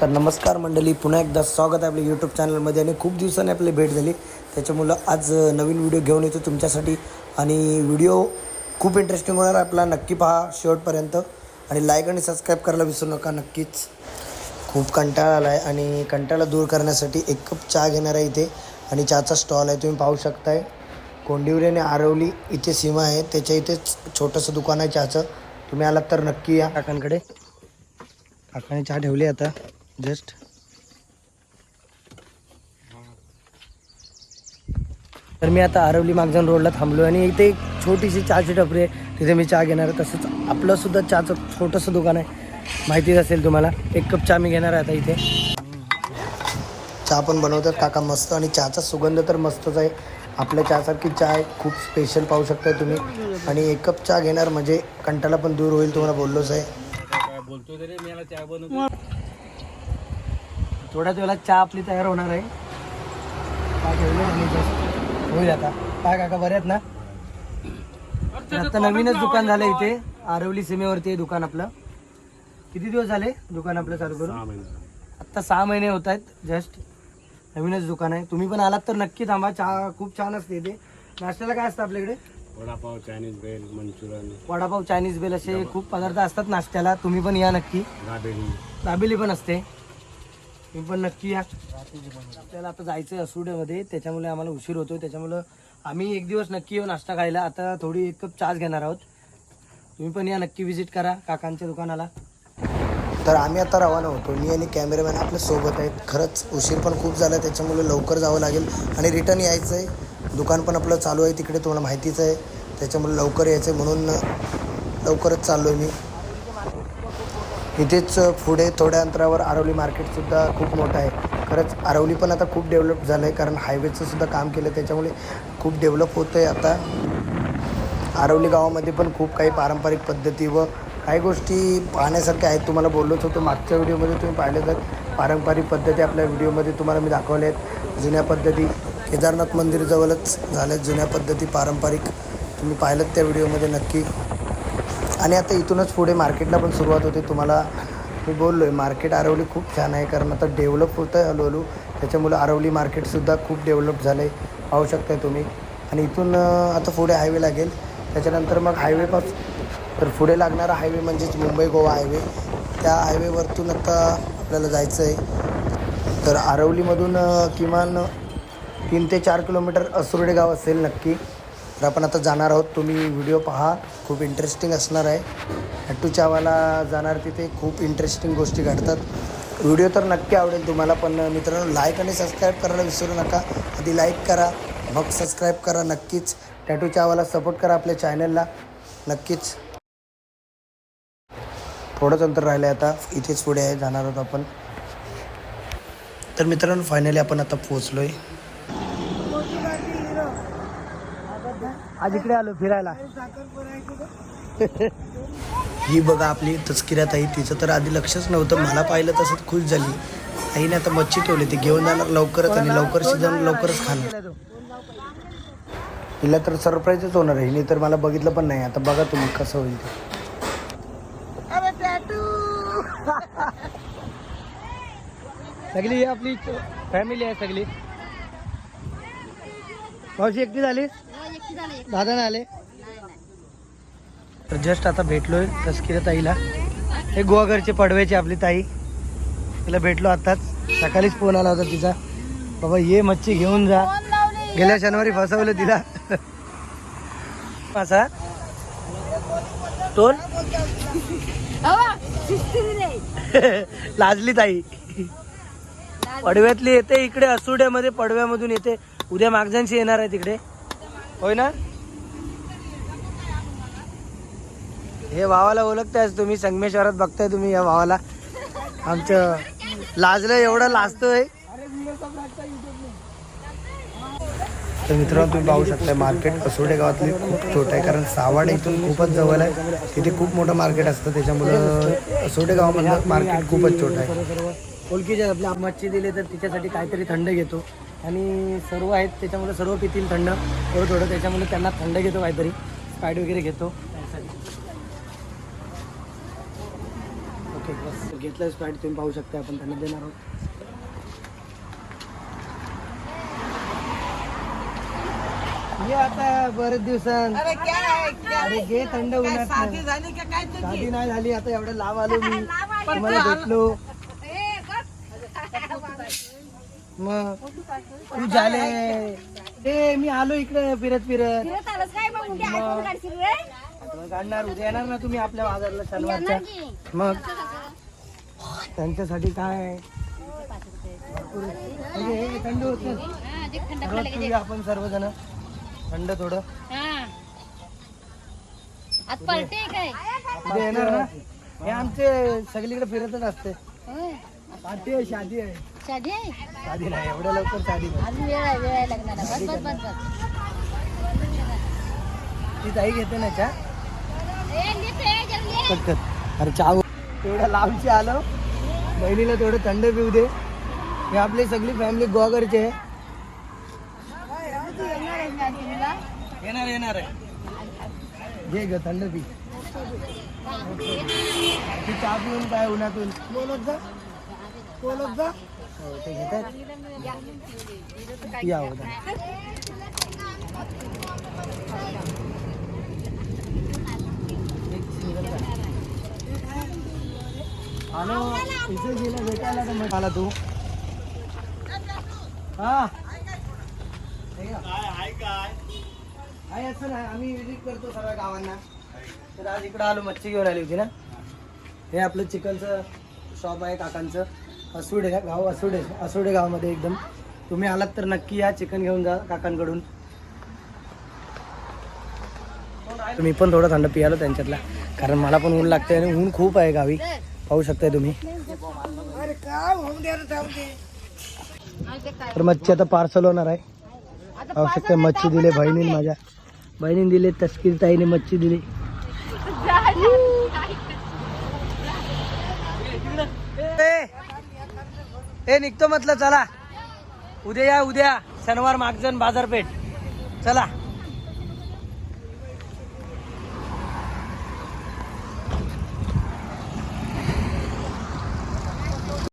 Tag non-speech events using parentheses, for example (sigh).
तर नमस्कार मंडळी पुन्हा एकदा स्वागत आहे आपल्या यूट्यूब चॅनलमध्ये आणि खूप दिवसांनी आपली भेट झाली. त्याच्यामुळं आज नवीन व्हिडिओ घेऊन येतो तुमच्यासाठी आणि व्हिडिओ खूप इंटरेस्टिंग होणार आपला. नक्की पहा शेवटपर्यंत आणि लाईक आणि सबस्क्राईब करायला विसरू नका नक्कीच. खूप कंटाळा आला आहे आणि कंटाळा दूर करण्यासाठी एक कप चहा घेणार आहे इथे आणि चहाचा स्टॉल आहे तुम्ही पाहू शकताय. कोंडिवली आणि आरवली इथे सीमा आहे त्याच्या इथेच छोटंसं दुकान आहे चहाचं. तुम्ही आलात तर नक्की या. काकांकडे. काकाने चहा ठेवली आता. जस्ट तर मी आता आरवली मागजान रोडला थांबलो आणि इथे एक छोटीशी चहाची टपरी आहे. तिथे मी चहा घेणार आहे. तसंच आपलंसुद्धा चहाचं छोटंसं दुकान आहे. माहितीच असेल तुम्हाला. एक कप चहा मी घेणार आहे आता इथे. चहा पण बनवतात. काका मस्त आणि चहाचा सुगंध तर मस्तच आहे. आपल्या चहासारखी चहा आहे. खूप स्पेशल पाहू शकताय तुम्ही. आणि एक कप चहा घेणार म्हणजे कंटाळा पण दूर होईल तुम्हाला बोललोच आहे बोलतो तरी मी याला चहा बनवतो थोड्याच वेळात चहा आपली तयार होणार आहे. चहा ठेवली आणि होईल आता. काय काका बरे आहेत ना? तर आता नवीनच दुकान झालं इथे. आरवली सीमेवरती आहे दुकान आपलं. किती दिवस झाले दुकान आपलं चालू करून? आत्ता सहा महिने होत आहेत जस्ट नवीनच दुकान आहे. तुम्ही पण आलात तर नक्की थांबा. चहा खूप छान असते इथे. नाश्त्याला काय असतं आपल्याकडे? Vada pav Chinese bhel manchurian vada pav Chinese bhel असे खूप पदार्थ असतात नाश्त्याला. तुम्ही पण या नक्की. दाबेली. दाबेली पण असते. तुम्ही पण नक्की या. आपल्याला आता जायचं आहे असुड्यामध्ये त्याच्यामुळे आम्हाला उशीर होतोय. त्याच्यामुळं आम्ही एक दिवस नक्की येऊ नाश्ता खायला. आता थोडी एक कप चहाच घेणार आहोत. तुम्ही पण या नक्की व्हिजिट करा काकांच्या दुकानाला. तर आम्ही आता रवाना होतो. मी आणि कॅमेरामॅन आपल्यासोबत आहेत. खरंच उशीर पण खूप झाला त्याच्यामुळे लवकर जावं लागेल. आणि रिटर्न यायचं आहे दुकान पण आपलं चालू आहे तिकडे तुम्हाला माहितीच आहे. त्याच्यामुळे लवकर यायचं आहे म्हणून लवकरच चाललो आहे मी. इथेच पुढे थोड्या अंतरावर आरवली मार्केटसुद्धा खूप मोठं आहे. खरंच आरवली पण आता खूप डेव्हलप झालं आहे कारण हायवेचंसुद्धा काम केलं त्याच्यामुळे खूप डेव्हलप होतं आहे आता. आरवली गावामध्ये पण खूप काही पारंपरिक पद्धती व काही गोष्टी पाहण्यासारख्या आहेत. तुम्हाला बोललोच होतो मागच्या व्हिडिओमध्ये तुम्ही पाहिलं तर पारंपरिक पद्धती आपल्या व्हिडिओमध्ये तुम्हाला मी दाखवल्या आहेत. जुन्या पद्धती केदारनाथ मंदिरजवळच झाल्या जुन्या पद्धती पारंपरिक. तुम्ही पाहिलं त्या व्हिडिओमध्ये नक्की. आणि आता इथूनच पुढे मार्केटला पण सुरुवात होते. तुम्हाला मी बोललो आहे मार्केट आरवली खूप छान आहे कारण आता डेव्हलप होतं आहे हळूहळू. त्याच्यामुळं आरवली मार्केटसुद्धा खूप डेव्हलप झालं आहे पाहू शकताय तुम्ही. आणि इथून आता पुढे हायवे लागेल. त्याच्यानंतर मग हायवेपास तर पुढे लागणारा हायवे म्हणजेच मुंबई गोवा हायवे. त्या हायवेवरतून आता आपल्याला जायचं आहे तर आरवलीमधून किमान तीन ते चार किलोमीटर असुर्डे गाव असेल नक्की. तर आपण आता जाणार आहोत. तुम्ही व्हिडिओ पहा. खूप इंटरेस्टिंग असणार आहे. हट्टू चावाला जाणार तिथे खूप इंटरेस्टिंग गोष्टी घडतात. व्हिडिओ तर नक्की आवडेल तुम्हाला पण मित्रांनो लाईक आणि सबस्क्राईब करायला विसरू नका. आधी लाईक करा मग सबस्क्राईब करा नक्कीच. टॅटू चावाला सपोर्ट करा आपल्या चॅनलला नक्कीच. थोडंच अंतर राहिलं आहे आता. इथेच पुढे आहे जाणार आहोत आपण. तर मित्रांनो फायनली आपण आता पोचलो आहे आज इकडे आलो फिरायला. ही बघा आपली तस्किरात आहे तिचं तर आधी लक्षच नव्हतं. मला पाहिलं तसंच खुश झाली. आईने आता मच्छी ठेवली ती. घेऊन जाणार लवकरच आणि लवकर शिजवून लवकरच खाणार हिला तर सरप्राईजच होणार आहे. हिने तर मला बघितलं पण नाही. आता बघा तुम्ही कसं होईल ते. सगळी ही आपली फॅमिली आहे सगळी. मावशी एकटी झाली दादा नाही आले? तर जस्ट आता भेटलोय तस्किरा ताईला हे गोवाघरचे पडव्याची आपली ताई. तिला भेटलो आताच सकाळीच फोन आला होता तिचा. बाबा ये मच्छी घेऊन जा. गेल्या शनिवारी फसवलं तिला. असा. टोन (laughs) लाजली ताई. पडव्यातली येते इकडे असुड्यामध्ये पडव्यामधून येते. उद्या मागजांशी येणार आहे तिकडे. होय ना? हे भावाला ओळखताय तुम्ही संगमेश्वरात बघताय तुम्ही या भावाला. आमचं लाजलं एवढं लाजतोय. तर मित्रांनो तुम्ही पाहू शकताय मार्केट कसोडे गावातली खूप छोटं आहे कारण सावाड इथून खूपच जवळ आहे. तिथे खूप मोठं मार्केट असतं त्याच्यामुळं कसोडे गावामधलं मार्केट खूपच छोटं आहे. ओळखीच्या आपल्या मच्छी दिली तर तिच्यासाठी काहीतरी थंड घेतो. आणि सर्व आहेत त्याच्यामुळे सर्व पितील थंड. थोडं थोडं त्याच्यामुळे त्यांना थंड घेतो काहीतरी. स्पाईड वगैरे घेतो. ओके बस. घेतलं स्प्राईट तुम्ही पाहू शकता आपण त्यांना देणार आहोत. ये आता बरेच दिवसांत. अरे क्या क्या अरे घे थंड उन्हात. शादी नाही झाली आता एवढं लांब आलो मी. तुम्हाला भेटलो. मग? तू झाले. ए मी आलो इकडे फिरत फिरत. फिरत आलंस काय मग? उद्या आयफोन काढशील रे? आता काढणार. उद्या येणार ना तुम्ही आपल्या बाजारला शनिवारच्या. मग? त्यांच्यासाठी काय? आहे? भरपूर आहे. हे हे थंड होत हा, रोज पिऊया आपण सर्वजण. थंड थोडं. हा. आज पार्टी आहे काय? उद्या येणार ना? हे आमचे सगळीकडे फिरतच असते. होय. आहे शादी आहे. शादी आहे? शादी नाही एवढ्या लवकर शादी नाही. अजून वेळ आहे वेळ आहे लग्नाला. बस बस बस बस. ती ताई घेते ना. पटकन अरे चहा तेवढ्या लांबची आलो. बहिणीला तेवढं थंड पिऊ दे. हे आपली सगळी फॅमिली गोवाकडची आहे. येणार येणार आहे. घे ग थंड पी. ती चहा पिऊन काय उन्हातून. बोलत जा. बोलत जा हो, ते घेतात. या हॅलो इथे गेला भेटायला तर मग आला तू. हा. आहे असं नाही आम्ही विजिट करतो सगळ्या गावांना. तर आज इकडं आलो मच्छी घेऊन आली होती ना? हे आपलं चिकनचं शॉप आहे काकांचं. असुडे गाव असुडे असुडे गावामध्ये एकदम. तुम्ही आलात तर नक्की या चिकन घेऊन जा काकांकडून. मी पण थोडं थंड पियालो त्यांच्यातला कारण मला पण ऊन लागते आणि ऊन खूप आहे गावी. पाहू शकताय तुम्ही. तर मच्छी आता पार्सल होणार आहे. पाहू शकता मच्छी दिले बहिणीने माझ्या. बहिणीने दिले तस्कीर ताईने मच्छी दिली. हे निघतो म्हटलं चला. उद्या या उद्या. शनिवार मागजन बाजारपेठ. चला.